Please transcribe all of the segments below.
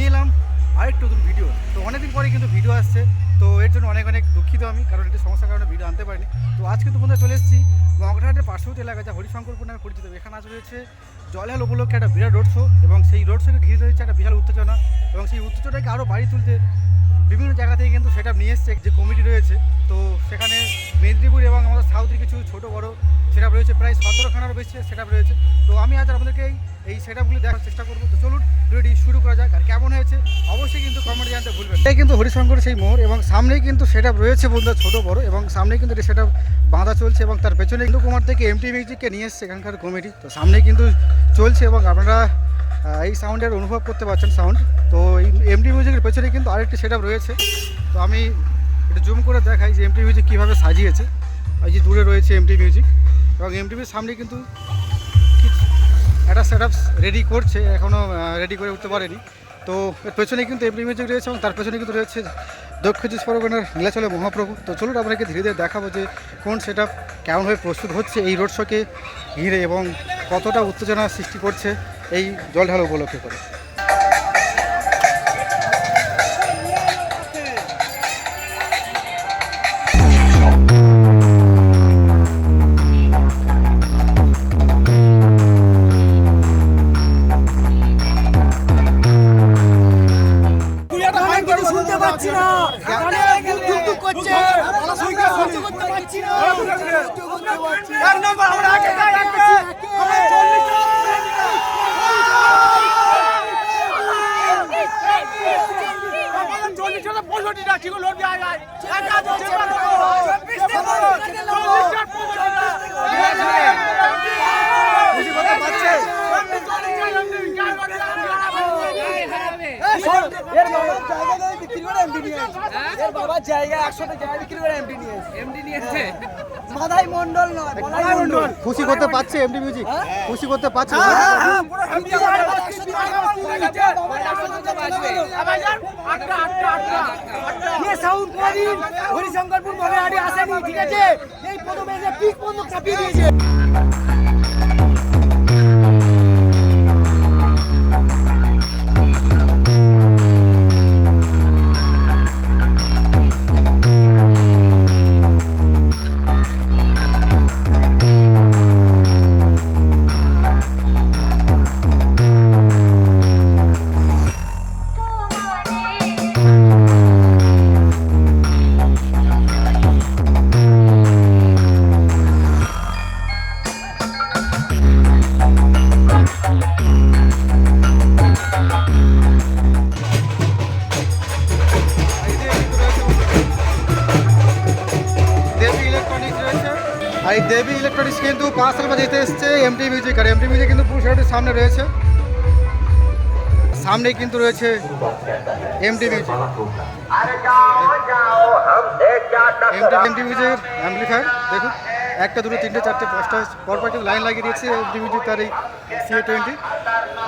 নিয়ে এলাম আরেকটু নতুন ভিডিও তো অনেকদিন পরে কিন্তু ভিডিও আসছে। তো এর জন্য অনেক অনেক দুঃখিত আমি, কারণ একটি সমস্যার কারণে ভিডিও আনতে পারিনি। তো আজ কিন্তু বন্ধুরা চলে এসেছি মগরাহাটের পার্শ্ববর্তী এলাকা যা হরিশঙ্করপুর নামে পরিচিত। এখানে আজ রয়েছে জলহাল উপলক্ষে একটা বিরাট রোড শো এবং সেই রোড শোকে ঘিরে রয়েছে একটা বিশাল উত্তেজনা এবং সেই উত্তেজনাকে আরও বাড়ি তুলতে বিভিন্ন জায়গা থেকে কিন্তু সেটা নিয়ে এসছে যে কমিটি রয়েছে। তো সেখানে মেদিনীপুর এবং আমাদের সাউথের কিছু ছোট বড় সেটা রয়েছে, প্রায় সতেরোখানারও বেশি সেটা রয়েছে। তো আমি আজ আপনাদেরকে এই এই সেট দেখার চেষ্টা করব। তো চলুন, ভিডিওটি শুরু করা যাক আর কেমন হয়েছে অবশ্যই কিন্তু কমেন্টে জানতে ভুলবেন এই কিন্তু হরিশঙ্কর সেই মোড় এবং সামনেই কিন্তু সেট রয়েছে বন্ধুরা ছোট বড় এবং সামনেই কিন্তু সেট বাঁধা চলছে এবং তার পেছনে ইন্দু কুমার থেকে এমটি মিউজিককে নিয়ে এসছে এখানকার কমিটি তো সামনেই কিন্তু চলছে এবং আপনারা এই সাউন্ডের অনুভব করতে পারছেন সাউন্ড তো এই এমটি মিউজিকের পেছনে কিন্তু আরেকটি সেট রয়েছে। তো আমি একটু জুম করে দেখাই যে এমটি মিউজিক কীভাবে সাজিয়েছে। এই যে দূরে রয়েছে এমটি মিউজিক এবং এমটিভির সামনে কিন্তু একটা সেট রেডি করছে এখনও রেডি করে উঠতে পারেনি। তো এর পেছনে কিন্তু এমনি মিউজিক রয়েছে এবং তার পেছনে কিন্তু রয়েছে দক্ষ চব্বিশ পরগনার নীলাচলে মহাপ্রভু। তো চলুন আপনাকে ধীরে ধীরে দেখাবো যে কোন সেট আপ কেমনভাবে প্রস্তুত হচ্ছে এই রোড শোকে ঘিরে এবং কতটা উত্তেজনা সৃষ্টি করছে এই জল ঢালা উপলক্ষে করে। পাচ্ছি না। টুক টুক করছে। সহ্য করতে পারছি না। পারছি। এক নম্বর আমরা আগে যাই আগে বুঝি কথা পাচ্ছে এর বাবার জায়গা নেই, বিক্রি করে এমপি নিয়ে এর বাবার জায়গা একশোটা জায়গা বিক্রি করে নিয়ে এমডি নিয়েছে? মাধাই মন্ডল নয় মন্ডল। খুশি করতে পারছে এমটি মিউজিক খুশি করতে পারছে? হরিশঙ্করপুর মগরাহাটি আসেনি ঠিক আছে? এই প্রথমে যে পিক বন্ধ চাপিয়ে দিয়েছে। ইলেকট্রনিক্স রয়েছে আর এই দেবী ইলেকট্রনিক্স কিন্তু পাঁচশাল বাজাইতে এসছে এমটি মিউজিক আর এমটি মিউজিক কিন্তু পুরো শাড়ির সামনে রয়েছে সামনেই কিন্তু রয়েছে MT music MT MT music amplifier দেখুন একটা দুটো তিনটে চারটে পাঁচটা পরপর কিন্তু লাইন লাগিয়ে দিয়েছে এমটি মিউজিক তার এই সিএ টোয়েন্টি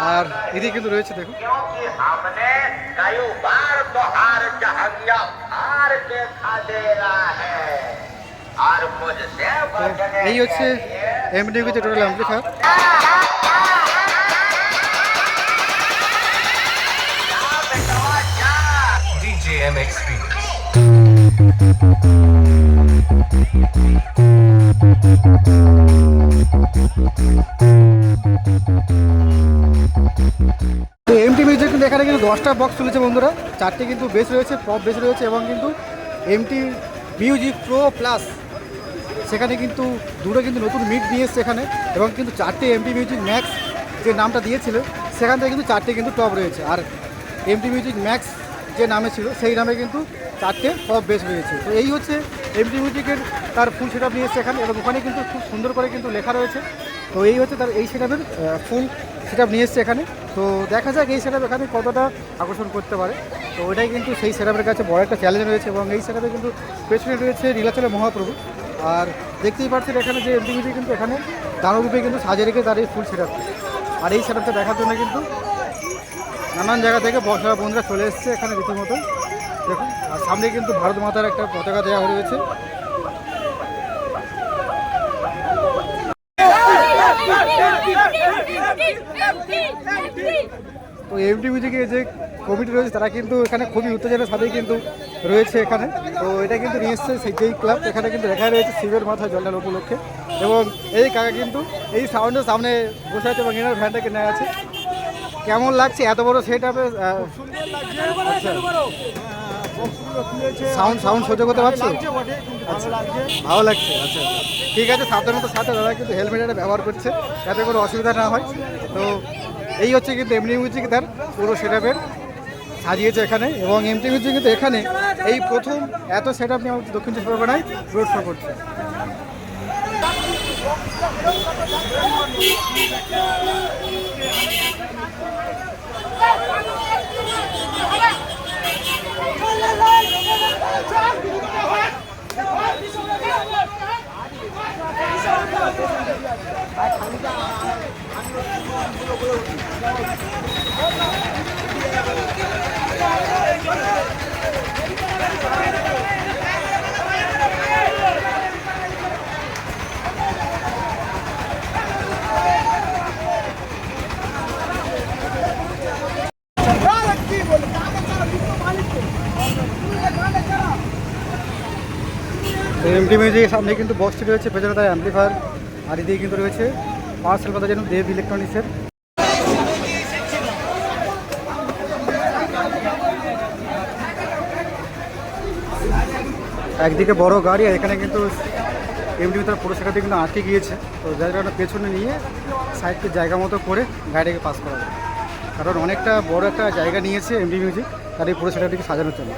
আর এদিকে কিন্তু রয়েছে দেখুন क्योंकि हमने कई बार तो हार जहंगा हार के खा दे रहा है और मुझसे बचने এই হচ্ছে এমটি মিউজিক টোটাল অ্যাম্পলিফায়ার তো এমটি মিউজিক কিন্তু এখানে কিন্তু দশটা বক্স তুলেছে বন্ধুরা। চারটে কিন্তু বেস রয়েছে পপ বেস রয়েছে এবং কিন্তু এমটি মিউজিক প্রো প্লাস সেখানে কিন্তু দুটো কিন্তু নতুন মিট নিয়ে এসছে এখানে, এবং কিন্তু চারটে এমটি মিউজিক ম্যাক্স যে নামটা দিয়েছিল, সেখান থেকে কিন্তু চারটে কিন্তু টপ রয়েছে। আর এমটি মিউজিক ম্যাক্স যে নামে ছিল, সেই নামে কিন্তু চারটে পপ বেশ রয়েছে। তো এই হচ্ছে এমটি মিউজিকের তার ফুল সেট নিয়ে এসছে এখানে, এবং ওখানে কিন্তু খুব সুন্দর করে কিন্তু লেখা রয়েছে। তো এই হচ্ছে তার, এই সেট ফুল সেট নিয়ে এসছে এখানে। তো দেখা যাক এই সেট এখানে কতটা আকর্ষণ করতে পারে। তো ওইটাই কিন্তু সেই সেট কাছে বড় একটা চ্যালেঞ্জ রয়েছে, এবং এই সেট কিন্তু পেছনে রয়েছে নীলাচলের মহাপ্রভু। আর দেখতেই পাচ্ছেন এখানে যে মিউজিক কিন্তু এখানে দানরূপে কিন্তু সাজিয়ে রেখে তার এই ফুল সেট আর এই সেট দেখার জন্য কিন্তু নানান জায়গা থেকে বসা বন্ধুরা চলে এসছে এখানে রীতিমতো। দেখুন, আর সামনে কিন্তু ভারত মাতার একটা পতাকা দেওয়া রয়েছে। তো এমটি মিউজিকের যে কমিটি রয়েছে তারা কিন্তু এখানে খুবই উত্তেজনার সাথেই কিন্তু রয়েছে এখানে। তো এটা কিন্তু নিয়ে এসছে সেই যেই ক্লাব এখানে কিন্তু লেখা রয়েছে শিবের মাথায় জলটার উপলক্ষে। এবং এই কাকা কিন্তু এই সাউন্ডের সামনে বসে আছে এবং এনার ভ্যানটাকে নেওয়া আছে। কেমন লাগছে? এত বড় সেট আপে সাউন্ড সাউন্ড সহ্য করতে পারছ? আচ্ছা। ভালো লাগছে আচ্ছা। ঠিক আছে সাবধানতার সাথে দাদা কিন্তু হেলমেট এটা ব্যবহার করছে যাতে কোনো অসুবিধা না হয়। তো এই হচ্ছে কিন্তু এমনি মিউজিক তার পুরো সেট সাজিয়েছে এখানে এবং এমটি মিউজিক কিন্তু এখানে এই প্রথম এত সেট আপ নিয়ে আমাদের দক্ষিণ চব্বিশ পরগনায় রোড শো করছে। এমটি মিউজিকের সামনে কিন্তু বক্সটি রয়েছে, পেছনে তার অ্যাম্পলিফায়ার আর এদিকে কিন্তু রয়েছে পার্সেল কথা যেন দেব ইলেকট্রনিক্সের একদিকে বড় গাড়ি আর এখানে কিন্তু এমডি তার পুরো কিন্তু আটকে গিয়েছে। তো কারণে পেছনে নিয়ে সাইডকে জায়গা মতো করে গাড়িটাকে পাস করা যায় কারণ অনেকটা বড় একটা জায়গা নিয়েছে এমডি মিউজিক তার এই পুরো সাজানোর জন্য।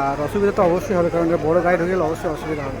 আর অসুবিধা তো অবশ্যই হবে, কারণ বড় গাড়ি ঢুকে গেলে অবশ্যই অসুবিধা হবে।